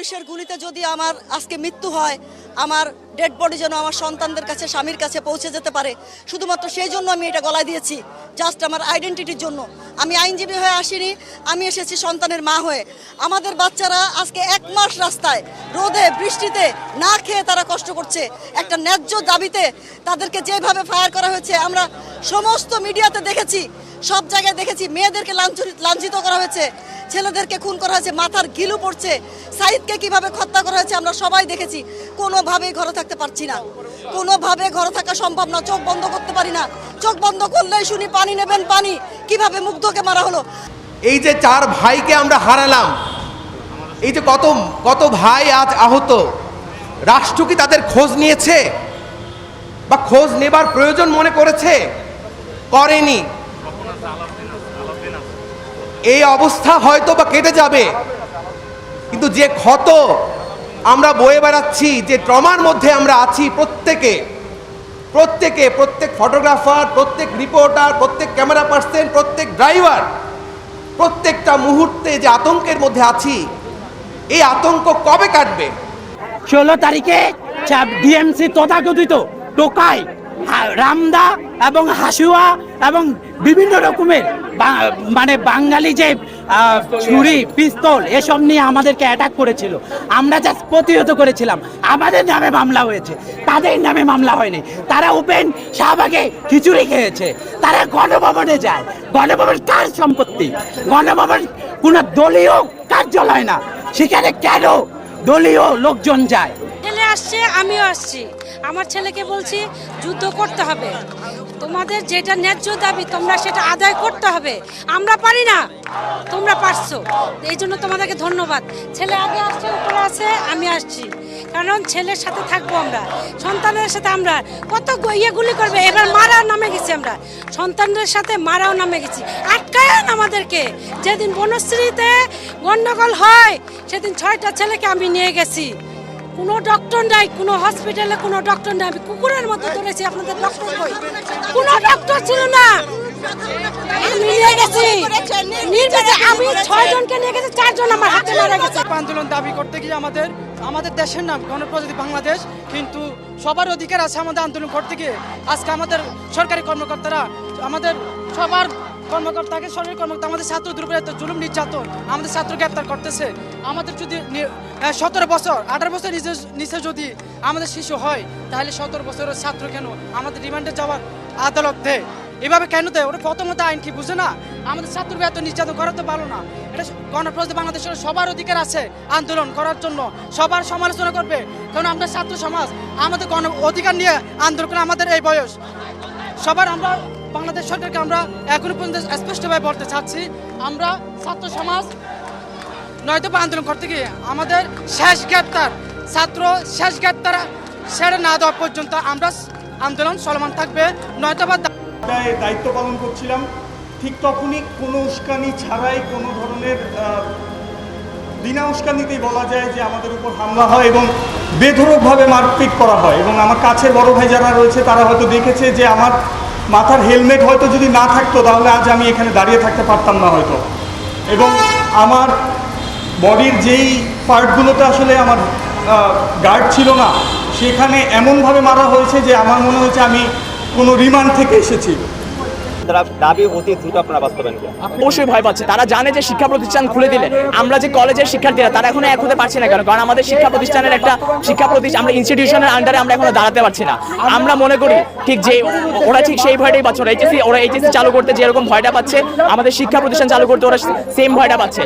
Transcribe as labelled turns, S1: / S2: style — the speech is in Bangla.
S1: পুলিশের গুলিতে যদি আমার আজকে মৃত্যু হয়, আমার ডেড বডি যেন আমার সন্তানদের কাছে, স্বামীর কাছে পৌঁছে যেতে পারে। শুধুমাত্র সেই জন্য আমি এটা গলায় দিয়েছি জাস্ট আমার আইডেন্টিটির জন্য। আমি আইনজীবী হয়ে আসিনি, আমি এসেছি সন্তানের মা হয়ে। আমাদের বাচ্চারা আজকে এক মাস রাস্তায়, রোদে, বৃষ্টিতে না খেয়ে তারা কষ্ট করছে। একটা ন্যায্য দাবিতে তাদেরকে যেভাবে ফায়ার করা হয়েছে, আমরা সমস্ত মিডিয়াতে দেখেছি, সব জায়গায় দেখেছি, মেয়েদেরকে লাঞ্ছিত করা হয়েছে। ছেলেদেরকে খুন করা হয়েছে, মাথার গিলু পড়ছে, সাইদকে কীভাবে হত্যা করা হয়েছে আমরা সবাই দেখেছি। কোনোভাবেই ঘরে থাকতে পারছি না। কোনোভাবে ঘরে থাকা সম্ভব না, চোখ বন্ধ করতে পারি না। চোখ বন্ধ করলেই শুনি পানি নেবেন পানি, কীভাবে মুগ্ধকে মারা হলো?
S2: এই যে চার ভাইকে আমরা হারালাম, এই যে কত কত ভাই আজ আহত, রাষ্ট্র কি তাদের খোঁজ নিয়েছে? বা খোঁজ নেবার প্রয়োজন মনে করেছে? করেনি। এই অবস্থা হয়তো বা কেটে যাবে। কিন্তু যে ক্ষত আমরা বয়ে বেড়াচ্ছি, যে ট্রমার মধ্যে আমরা আছি প্রত্যেকে প্রত্যেকে, প্রত্যেক ফটোগ্রাফার, প্রত্যেক রিপোর্টার, প্রত্যেক ক্যামেরা পার্সন, প্রত্যেক ড্রাইভার, প্রত্যেকটা মুহূর্তে যে আতঙ্কের মধ্যে আছি, এই আতঙ্ক কবে কাটবে?
S3: ষোলো তারিখে ডিএমসি তথাকথিত টোকাই হা- রামদা এবং হাসুয়া এবং বিভিন্ন রকমের মানে বাঙালি যে ছুরি, পিস্তল, এসব নিয়ে আমাদেরকে অ্যাটাক করেছিল। আমরা জাস্ট প্রতিহত করেছিলাম। আমাদের নামে মামলা হয়েছে। তাদের নামে মামলা হয়নি। তারা ওপেন শাহবাগে খিচুড়ি খেয়েছে। তারা গণভবনে যায়। গণভবন কার সম্পত্তি? গণভবন কোনো দলীয় কার্যালয় না। সেখানে কেন দলীয় লোকজন যায়?
S4: আসছে, আমিও আসছি। আমার ছেলেকে বলছি, যুদ্ধ করতে হবে। তোমাদের যেটা ন্যায্য দাবি, তোমরা সেটা আদায় করতে হবে। আমরা পারি না। তোমরা পারছ। এই জন্য তোমাদেরকে ধন্যবাদ। ছেলে আগে আসছে, উপরে আছে, আমি আসছি। কারণ ছেলের সাথে থাকব আমরা। সন্তানের সাথে আমরা। কত গ- ইয়ে গুলি করবে। এবার মারাও নামে গেছি আমরা। সন্তানদের সাথে মারাও নামে গেছি। আটকায় আমাদেরকে। যেদিন বনশ্রীতে গন্ডগোল হয়, সেদিন ছয়টা ছেলেকে আমি নিয়ে গেছি। কোনো ডক্টর নাই, কোনো হসপিটালে কোনো ডক্টর নাই। আমি কুকুরের মতো ধরেছি, আপনাদের ডক্টর কই কোনো ডক্টর ছিল না। আমি নিয়ে গেছি। আমি ছয় নিয়ে গেছি, চারজন আমার হাতে মারা গেছে।
S5: আন্দোলন দাবি করতে গিয়ে আমাদের আমাদের দেশের নাম গণপ্রজাতি বাংলাদেশ, কিন্তু সবার অধিকার আছে আমাদের আন্দোলন করতে গিয়ে। আজকে আমাদের সরকারি কর্মকর্তারা, আমাদের সবার কর্মকর্তাকে সরকারি কর্মকর্তা, আমাদের ছাত্রদের উপরে এত জুলুম নির্যাতন আমাদের ছাত্র গ্রেপ্তার করতেছে। আমাদের যদি সতেরো বছর, আঠারো বছর নিচে নিচে যদি আমাদের শিশু হয়, তাহলে সতেরো বছরের ছাত্র কেন আমাদের রিমান্ডে যাওয়ার আদালত দেয়? এভাবে কেন দেয়? ওরা প্রথমত আইন কি বুঝে না? আমাদের ছাত্রকে এত নির্যাতন করা তো ভালো না। এটা গণপ্রজাতন্ত্রী বাংলাদেশের সবার অধিকার আছে আন্দোলন করার জন্য। সবার সমালোচনা করবে। কারণ আমরা ছাত্র সমাজ, আমাদের গণ অধিকার নিয়ে আন্দোলন আমাদের এই বয়স। সবার আমরা বাংলাদেশ সরকারকে আমরা এখনও পর্যন্ত স্পষ্টভাবে বলতে চাচ্ছি, আমরা ছাত্র সমাজ নয়তো আন্দোলন করতে গিয়ে আমাদের শেষ গ্রেপ্তার, ছাত্র শেষ গ্রেপ্তার ছেড়ে না দেওয়া পর্যন্ত আমরা আন্দোলন চলমান থাকবে, নয়তো বা
S6: দায়িত্ব পালন করছিলাম। ঠিক তখনই কোনো উস্কানি ছাড়াই কোনো ধরনের বিনা উস্কানিতেই বলা যায় যে আমাদের উপর হামলা হয় এবং বেধরকভাবে মারপিট করা হয়। এবং আমার কাছে বড় ভাই যারা রয়েছে, তারা হয়তো দেখেছে যে আমার মাথার হেলমেট হয়তো যদি না থাকতো, তাহলে আজ আমি এখানে দাঁড়িয়ে থাকতে পারতাম না হয়তো। এবং আমার বডির যেই পার্টগুলোতে আসলে আমার গার্ড ছিল না, সেখানে এমনভাবে মারা হয়েছে যে আমার মনে হয়েছে আমি কোনো রিমান্ড থেকে এসেছি।
S7: দাবি অতি দ্রুত আপনারা বাস্তবায়ন করেন।
S8: অবশ্যই ভয় পাচ্ছে। তারা জানে যে শিক্ষা প্রতিষ্ঠান খুলে দিলে। আমরা যে কলেজের শিক্ষার্থীরা, তারা এখনও এক হতে পারছি না কেন? কারণ আমাদের শিক্ষা প্রতিষ্ঠানের একটা শিক্ষা প্রতিষ্ঠান আমরা ইনস্টিটিউশনের আন্ডারে আমরা এখনও দাঁড়াতে পারছি না। আমরা মনে করি, ঠিক যে ওরা ঠিক সেই ভয়টাই পাচ্ছে। ওরা এইচএসি ওরা এইচএসি চালু করতে যেরকম ভয়টা পাচ্ছে, আমাদের শিক্ষা প্রতিষ্ঠান চালু করতে ওরা সেম ভয়টা পাচ্ছে।